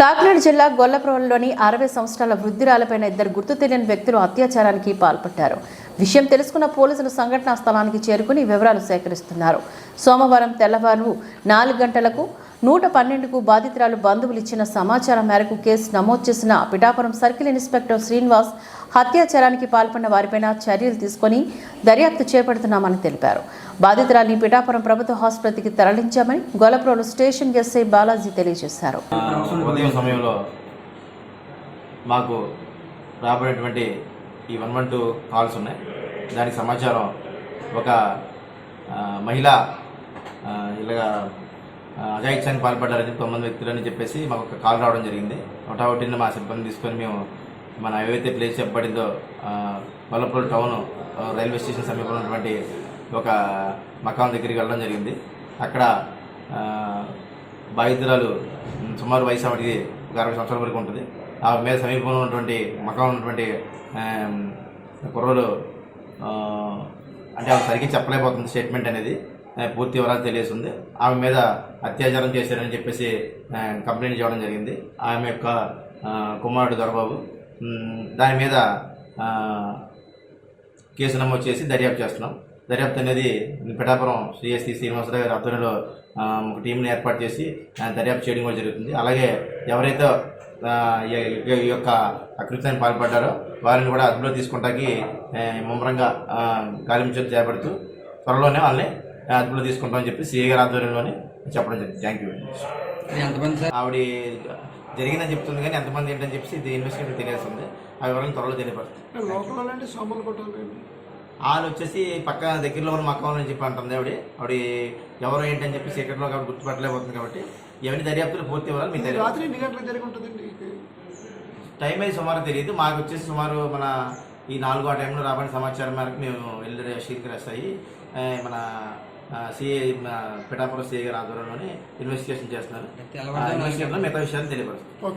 కాకినాడ జిల్లా గొల్లప్రోలులోని అరవై సంవత్సరాల వృద్ధురాలపైన ఇద్దరు గుర్తు తెలియని వ్యక్తులు అత్యాచారానికి పాల్పడ్డారు. విషయం తెలుసుకున్న పోలీసులు సంఘటనా స్థలానికి చేరుకుని వివరాలు సేకరిస్తున్నారు. సోమవారం తెల్లవారు నాలుగు గంటలకు నూట పన్నెండుకు బాధితురాలు బంధువులు ఇచ్చిన సమాచారం మేరకు కేసు నమోదు చేసిన పిఠాపురం సర్కిల్ ఇన్స్పెక్టర్ శ్రీనివాస్ హత్యాచారానికి పాల్పడిన వారిపైన చర్యలు తీసుకొని దర్యాప్తు చేపడుతున్నామని తెలిపారు. బాధితురాలిని పిఠాపురం ప్రభుత్వ ఆసుపత్రికి తరలించామని గొల్లప్రోలు స్టేషన్ ఎస్ఐ బాలాజీ తెలియజేశారు. సమయంలో మాకు రాబడినటువంటి ఈ వన్ వన్ టూ కాల్స్ ఉన్నాయి. దానికి సమాచారం ఒక మహిళ ఆ, ఇలాగా పాల్పడ్డారని చెప్పి తొమ్మిది వ్యక్తులని చెప్పేసి మాకు ఒక కాల్ రావడం జరిగింది. ఒకటిని మా సిబ్బంది తీసుకొని మేము మన ఏవైతే ప్లేస్ చెప్పబడిందో వల్లపూర్ టౌన్ రైల్వే స్టేషన్ సమీపంలో ఉన్నటువంటి ఒక మకాం దగ్గరికి వెళ్ళడం జరిగింది. అక్కడ బాధితురాలు సుమారు వయసు ఆవిడకి ఒక అరవై సంవత్సరాల వరకు ఉంటుంది. ఆ మీద సమీపంలో ఉన్నటువంటి మకాం ఉన్నటువంటి కుర్రలు అంటే అది సరిగ్గా చెప్పలేకపోతుంది స్టేట్మెంట్ అనేది. పూర్తి వివరాలు తెలియస్తుంది ఆమె మీద అత్యాచారం చేశారని చెప్పేసి కంప్లైంట్ చేయడం జరిగింది. ఆమె యొక్క కుమారుడు దొరబాబు దాని మీద కేసు నమోదు చేసి దర్యాప్తు చేస్తున్నాం. దర్యాప్తు అనేది పిఠాపురం శ్రీఎస్సి శ్రీనివాసరావు గారి ఆధ్వర్యంలో ఒక టీంని ఏర్పాటు చేసి దర్యాప్తు చేయడం కూడా జరుగుతుంది. అలాగే ఎవరైతే ఈ- యొక్క అకృత్యాన్ని పాల్పడ్డారో వారిని కూడా అదుపులో తీసుకుంటానికి ముమ్మరంగా గాలింపు చేపడుతూ త్వరలోనే వాళ్ళని అదుపులో తీసుకుంటామని చెప్పి సిఐ గారి ఆధ్వర్యంలోనే చెప్పడం జరిగింది. థ్యాంక్ యూ వెరీ మచ్ ఇది ఎంతమంది సార్? ఆవిడ జరిగిందని చెప్తుంది కానీ ఎంతమంది ఏంటని చెప్పేసి ఇది ఇన్వెస్టిగేషన్ తెలియాల్సింది. ఆ వివరాలు త్వరలో తెలియపడుతుంది వాళ్ళు వచ్చేసి పక్క దగ్గరలో ఉన్న మక్కం అని చెప్పి అంటుంది ఆవిడ. ఆవిడ ఎవరు ఏంటని చెప్పి సీక్రెట్లో కాబట్టి గుర్తుపట్టలేకపోతుంది కాబట్టి ఇవన్నీ దర్యాప్తులు పూర్తి ఇది తెలియదు రాత్రి ఎన్ని గంటలకు జరిగి ఉంటుందండి టైం అయితే సుమారు తెలియదు. మాకు వచ్చేసి సుమారు మన ఈ నాలుగో ఆ టైంలో రాబడిన సమాచారం మేరకు మేము వెళ్ళి షీట్కి రెస్ట్ అయ్యి ఆ, మన సిఏ పిఠాపురం సిఏ గారి ఆధ్వర్యంలోనే ఇన్వెస్టిగేషన్ చేస్తున్నారు. ఇన్వెస్టిగేషన్లో మిగతా విషయాలు తెలియపరుస్తారు. ఓకే